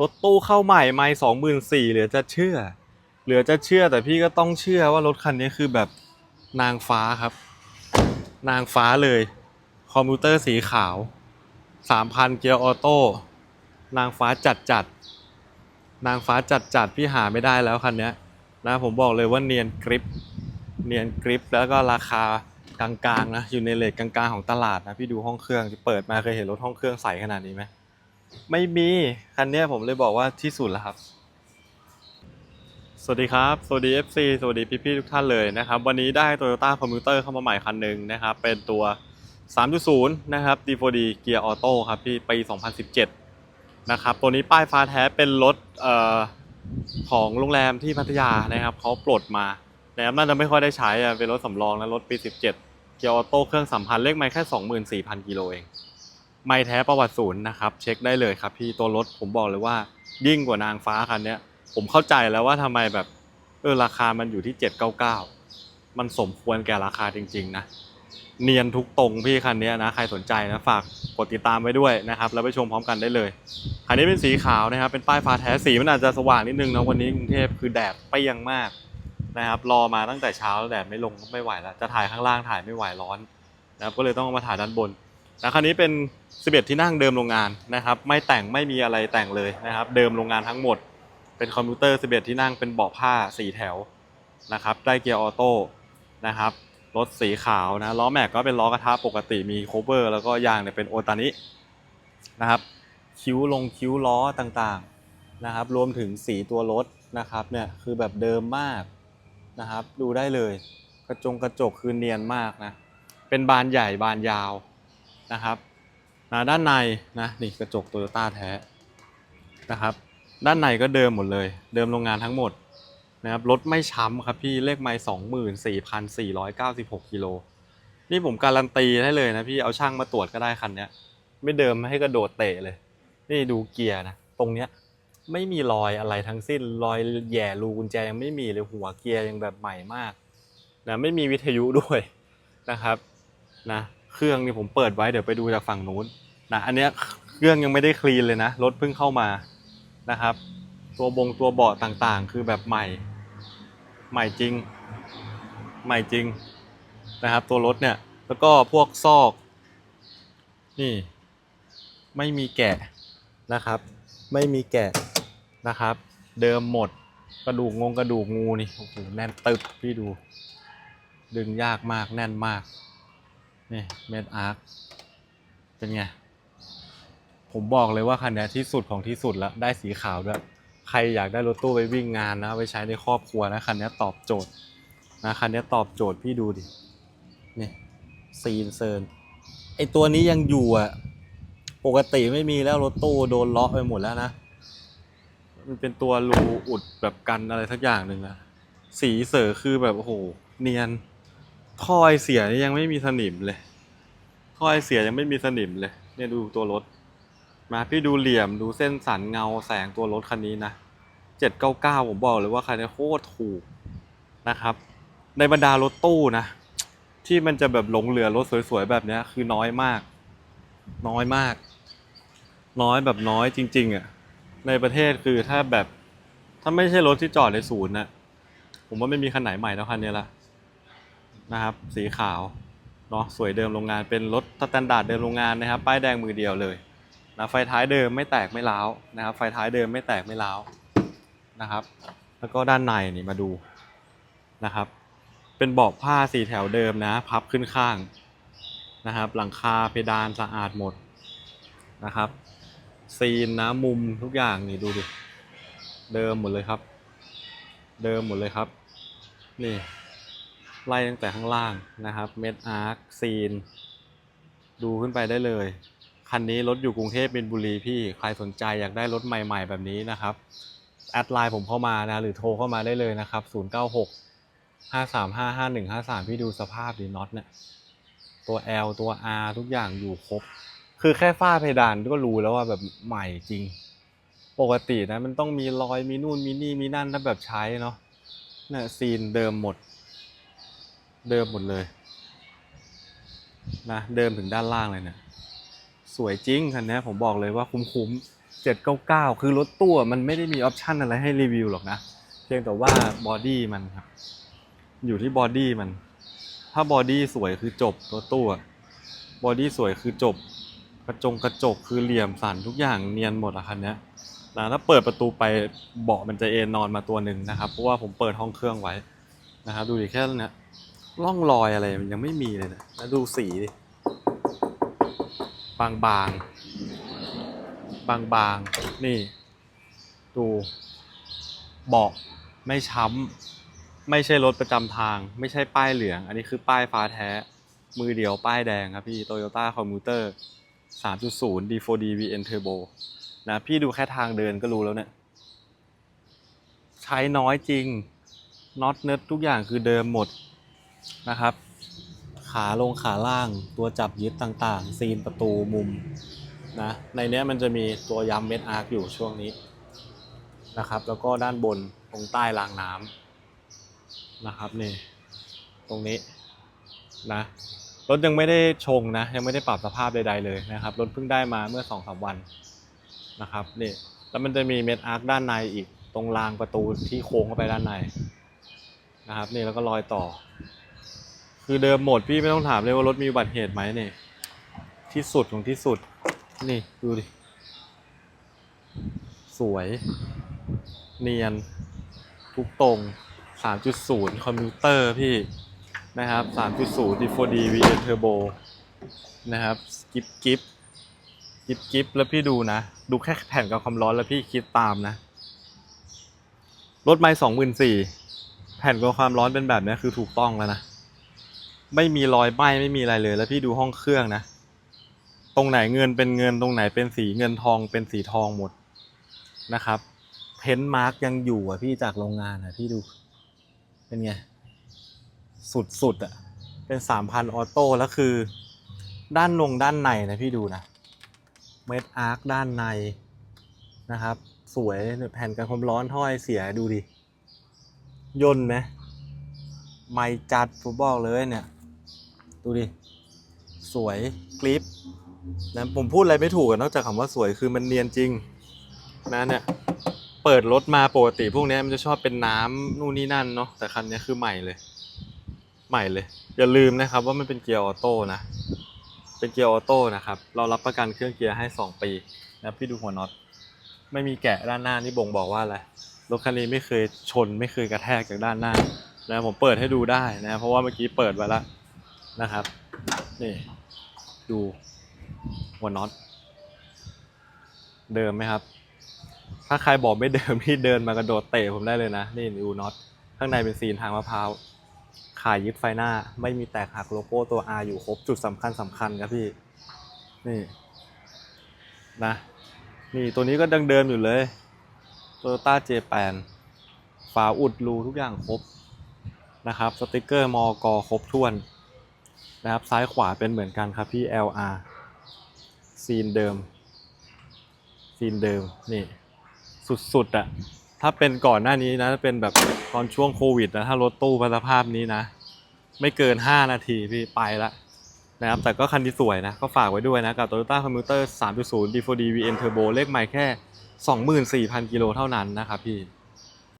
รถตู้เข้าใหม่ไม่สองหมื่นสี่เหลือจะเชื่อ เหลือจะเชื่อแต่พี่ก็ต้องเชื่อว่ารถคันนี้คือแบบนางฟ้าครับ นางฟ้าเลย คอมพิวเตอร์สีขาวสามพันเกียร์ออโต้นางฟ้าจัดจัดนางฟ้าจัดจัดพี่หาไม่ได้แล้วคันนี้นะผมบอกเลยว่าเนียนกริปเนียนกริปแล้วก็ราคากลางๆนะอยู่ในเลทกลางๆของตลาดนะพี่ดูห้องเครื่องที่เปิดมาเคยเห็นรถห้องเครื่องใสขนาดนี้ไหม ไม่มีคันเนี้ยผมเลยบอกว่าที่สุดแล้วครับ สวัสดีครับ สวัสดี FC สวัสดีพี่ๆทุกท่านเลยนะครับ วันนี้ได้ Toyota Commuter เข้ามาใหม่คันหนึ่งนะครับ เป็นตัว 3.0 นะครับ D4D Gear Auto ครับพี่ปี 2017 นะครับ ตัวนี้ป้ายฟ้าแท้เป็นรถเอ่อของโรงแรมที่พัทยานะครับเขาปลดมานะครับน่าจะไม่ค่อยได้ใช้อะเป็นรถสำรองนะรถปี 17 เกียร์ออโต้เครื่องสัมพันธ์เลขไมล์แค่ 24,000 กิโลเอง ไม่แท้ประวัติศูนย์นะครับ เช็คได้เลยครับพี่ตัวรถผมบอกเลยว่า ยิ่งกว่านางฟ้าคันนี้ผมเข้าใจแล้วว่าทำไมแบบเออราคามันอยู่ที่ 799 มันสมควรแก่ราคาจริง ๆ นะ เนียนทุกตรงพี่คันนี้นะใครสนใจนะฝากกดติดตามไว้ด้วยนะครับ แล้วไปชมพร้อมกันได้เลยคันนี้เป็นสีขาวนะครับ เป็นป้ายฟ้าแท้สีมันอาจจะสว่างนิดนึงนะวันนี้กรุงเทพคือแดดเปรี้ยงมากนะครับรอมาตั้งแต่เช้าแล้วแดดไม่ลงก็ไม่ไหวแล้วจะถ่ายข้างล่างถ่ายไม่ไหวร้อนนะครับก็เลยต้องมาถ่ายด้านบน นะคันนี้เป็น 11 ที่นั่งเดิมโรงงานนะครับ ไม่แต่งไม่มีอะไรแต่งเลยนะครับ เดิมโรงงานทั้งหมด เป็นคอมพิวเตอร์ 11 ที่นั่งเป็นเบาะผ้า 4 แถวนะครับ ได้เกียร์ออโต้นะครับรถสีขาวนะล้อแม็กก็เป็นล้อกระทะปกติมีโคเวอร์ แล้วก็ยางเนี่ยเป็นโอตานินะครับคิ้วลงคิ้วล้อต่างๆนะครับ รวมถึงสีตัวรถนะครับเนี่ยคือแบบเดิมมากนะครับ ดูได้เลย กระจงกระจกคือเนียนมากนะเป็นบานใหญ่บานยาว นะครับนะด้านในนะนี่กระจกโตโยต้าแท้นะครับ ด้านในก็เดิมหมดเลย เดิมโรงงานทั้งหมดนะครับรถไม่ช้ำครับพี่เลขไม่สองหมื่นสี่พันสี่ร้อยเก้าสิบหกกิโลนี่ผมการันตีได้เลยนะพี่เอาช่างมาตรวจก็ได้คันเนี้ย ไม่เดิมให้กระโดดเตะเลย นี่ดูเกียร์นะตรงเนี้ยไม่มีรอยอะไรทั้งสิ้นรอยแย่รูกุญแจยังไม่มีเลยหัวเกียร์ยังแบบใหม่มากนะไม่มีวิทยุด้วยนะครับนะ เครื่องนี่ผมเปิดไว้เดี๋ยวไปดูจากฝั่งนู้นนะอันเนี้ยเครื่องยังไม่ได้คลีนเลยนะรถเพิ่งเข้ามานะครับ ตัวบงตัวเบาะต่างๆ คือแบบใหม่ ใหม่จริง ใหม่จริงนะครับ ตัวรถเนี่ยแล้วก็พวกซอก นี่ ไม่มีแกะนะครับ ไม่มีแกะนะครับ เดิมหมดกระดูกงงกระดูกงูนี่โอ้โหแน่นตึบพี่ดู ดึงยากมากแน่นมาก นี่เมดอาร์คเป็นไง ผมบอกเลยว่าคันนี้ที่สุดของที่สุดแล้วได้สีขาวด้วย ใครอยากได้รถตู้ไปวิ่งงานนะไปใช้ในครอบครัวนะคันนี้ตอบโจทย์นะคันนี้ตอบโจทย์พี่ดูดินี่ซีนเซิร์นไอตัวนี้ยังอยู่อะปกติไม่มีแล้วรถตู้โดนเลาะไปหมดแล้วนะมันเป็นตัวรูอุดแบบกันอะไรสักอย่างหนึ่งอะสีเสือคือแบบโอ้โหเนียน ท่อไอเสียยังไม่มีสนิมเลยท่อไอเสียยังไม่มีสนิมเลย เนี่ยดูตัวรถ มาพี่ดูเหลี่ยมดูเส้นสันเงาแสงตัวรถคันนี้นะเจ็ดเก้าเก้าผมบอกเลยว่าคันนี้โคตรถูกนะครับ ในบรรดารถตู้นะ ที่มันจะแบบหลงเหลือรถสวยๆแบบเนี้ยคือน้อยมาก น้อยมาก น้อยแบบน้อยจริง ๆอะในประเทศคือถ้าแบบถ้าไม่ใช่รถที่จอดในศูนย์นะผมว่าไม่มีคันไหนใหม่เท่าคันนี้ละ นะครับ สีขาวเนาะสวยเดิมโรงงานเป็นรถสแตนดาร์ดเดิมโรงงานนะครับป้ายแดงมือเดียวเลยนะไฟท้ายเดิมไม่แตกไม่ร้าวนะครับ ไฟท้ายเดิมไม่แตกไม่ร้าวนะครับ แล้วก็ด้านในนี่มาดูนะครับ เป็นเบาะผ้าสีแถวเดิมนะพับขึ้นข้างนะครับ หลังคาเพดานสะอาดหมดนะครับ ซีนนะมุมทุกอย่างนี่ดูดิเดิมหมดเลยครับ เดิมหมดเลยครับ นี่ ไล่ตั้งแต่ข้างล่างนะครับเม็ดอาร์คซีน ดูขึ้นไปได้เลย คันนี้รถอยู่กรุงเทพมินบุรีพี่ใครสนใจอยากได้รถใหม่ ๆ แบบนี้นะครับ แอดไลน์ผมเข้ามานะหรือโทรเข้ามาได้เลยนะครับ 096 535 5153 พี่ดูสภาพดีน็อตเนี่ยตัว L ตัว R ทุกอย่างอยู่ครบ คือแค่ฝ้าเพดานก็รู้แล้วว่าแบบใหม่จริง ปกตินะมันต้องมีรอยมีนู่นมีนี่มีนั่นถ้าแบบใช้เนาะเนี่ยซีนเดิมหมด เดิมหมดเลยนะเดิมถึงด้านล่างเลยเนี่ยสวยจริงคันนี้ผมบอกเลยว่าคุ้มๆ799 คือรถตู้มันไม่ได้มีออปชันอะไรให้รีวิวหรอกนะ เพียงแต่ว่าบอดี้มันครับ อยู่ที่บอดี้มัน ถ้าบอดี้สวยคือจบรถตู้บอดี้สวยคือจบ กระจงกระจกคือเหลี่ยมสันทุกอย่างเนียนหมดอะคันนี้นะถ้าเปิดประตูไปเบาะมันจะเอนนอนมาตัวหนึ่งนะครับ เพราะว่าผมเปิดห้องเครื่องไว้นะครับดูดิแค่นี้ ร่องรอยอะไรมันยังไม่มีเลยนะแล้วดูสีดิบางบางบางบางนี่ ดูบาะไม่ช้ำ ไม่ใช่รถประจำทาง ไม่ใช่ป้ายเหลือง อันนี้คือป้ายฟ้าแท้ มือเดียวป้ายแดงครับพี่ Toyota Commuter 3.0 D4D VN Turbo นะ พี่ดูแค่ทางเดินก็รู้แล้วเนี่ย ใช้น้อยจริงน็อตเนิร์ดทุกอย่างคือเดิมหมด นะครับ ขาลงขาล่างตัวจับยึดต่างๆ ซีนประตูมุมนะในนี้มันจะมีตัวย้ำเม็ดอาร์คอยู่ช่วงนี้นะครับ แล้วก็ด้านบนตรงใต้รางน้ำนะครับนี่ตรงนี้นะรถยังไม่ได้ชงนะ ยังไม่ได้ปรับสภาพใด ๆ เลยนะครับรถเพิ่งได้มาเมื่อสองสามวันนะครับนี่แล้วมันจะมีเม็ดอาร์คด้านในอีกตรงรางประตูที่โค้งเข้าไปด้านในนะครับนี่แล้วก็รอยต่อ คือเดิมโหมดพี่ไม่ต้องถามเลยว่ารถมีอุบัติเหตุไหมเนี่ยที่สุดของที่สุด นี่ ดูดิ สวย เนียน ทุกตรง 3.0 คอมพิวเตอร์พี่นะครับ 3.0 D4D VN Turbo นะครับกิฟกิฟกิฟกิฟแล้วพี่ดูนะ ดูแค่แผ่นกับความร้อนแล้วพี่คิดตามนะ รถไม่สองหมื่นสี่แผ่นกับความร้อนเป็นแบบนี้คือถูกต้องแล้วนะ ไม่มีรอยไหม้ไม่มีอะไรเลย แล้วพี่ดูห้องเครื่องนะ ตรงไหนเงินเป็นเงินตรงไหนเป็นสีเงินทองเป็นสีทองหมดนะครับ เพ้นท์มาร์กยังอยู่อะพี่จากโรงงานอะพี่ดู เป็นไง สุดสุดๆอะ เป็นสามพันออโต้แล้วคือ ด้านนงด้านในนะพี่ดูนะ เม็ดอาร์คด้านในนะครับ สวยแผ่นกันความร้อนถ้อยเสียดูดิย่นไหมไม่จัดผมบอกเลยเนี่ย ดูดิ สวยกริปนะผมพูดอะไรไม่ถูกนอกจากคำว่าสวยคือมันเนียนจริงนะเนี่ยเปิดรถมาปกติพวกนี้มันจะชอบเป็นน้ำนู่นนี่นั่นเนาะแต่คันนี้คือใหม่เลย ใหม่เลย อย่าลืมนะครับว่ามันเป็นเกียร์ออโต้นะ เป็นเกียร์ออโต้นะครับ เรารับประกันเครื่องเกียร์ให้ 2 ปีนะพี่ดูหัวน็อตไม่มีแกะด้านหน้านี่บ่งบอกว่าอะไรรถคันนี้ไม่เคยชนไม่เคยกระแทกจากด้านหน้านะผมเปิดให้ดูได้นะเพราะว่าเมื่อกี้เปิดไว้แล้ว นะครับ นี่ ดูหัวน็อต เดิมไหมครับ ถ้าใครบอกไม่เดิมที่เดินมากระโดดเตะผมได้เลยนะ นี่ดูน็อต ข้างในเป็นซีนทางมะพร้าวขายยึดไฟหน้า ไม่มีแตกหักโลโก้ตัว R อยู่ครบจุดสำคัญสำคัญครับพี่ นี่นะนี่ตัวนี้ก็ดังเดิมอยู่เลย Toyota J8 ฝาอุดรูทุกอย่างครบนะครับ สติกเกอร์มอกอครบถ้วน นะครับซ้ายขวาเป็นเหมือนกันครับพี่ LR ซีนเดิม ซีนเดิมนี่สุดๆอะถ้าเป็นก่อนหน้านี้นะถ้าเป็นแบบตอนช่วงโควิดนะถ้ารถตู้สภาพนี้นะ ไม่เกิน 5 นาทีพี่ไปละนะครับแต่ก็คันที่สวยนะ ก็ฝากไว้ด้วยนะ กับ Toyota Commuter 3.0 D4D VN Turbo เลขใหม่แค่ 24,000 กิโลเท่านั้นนะครับพี่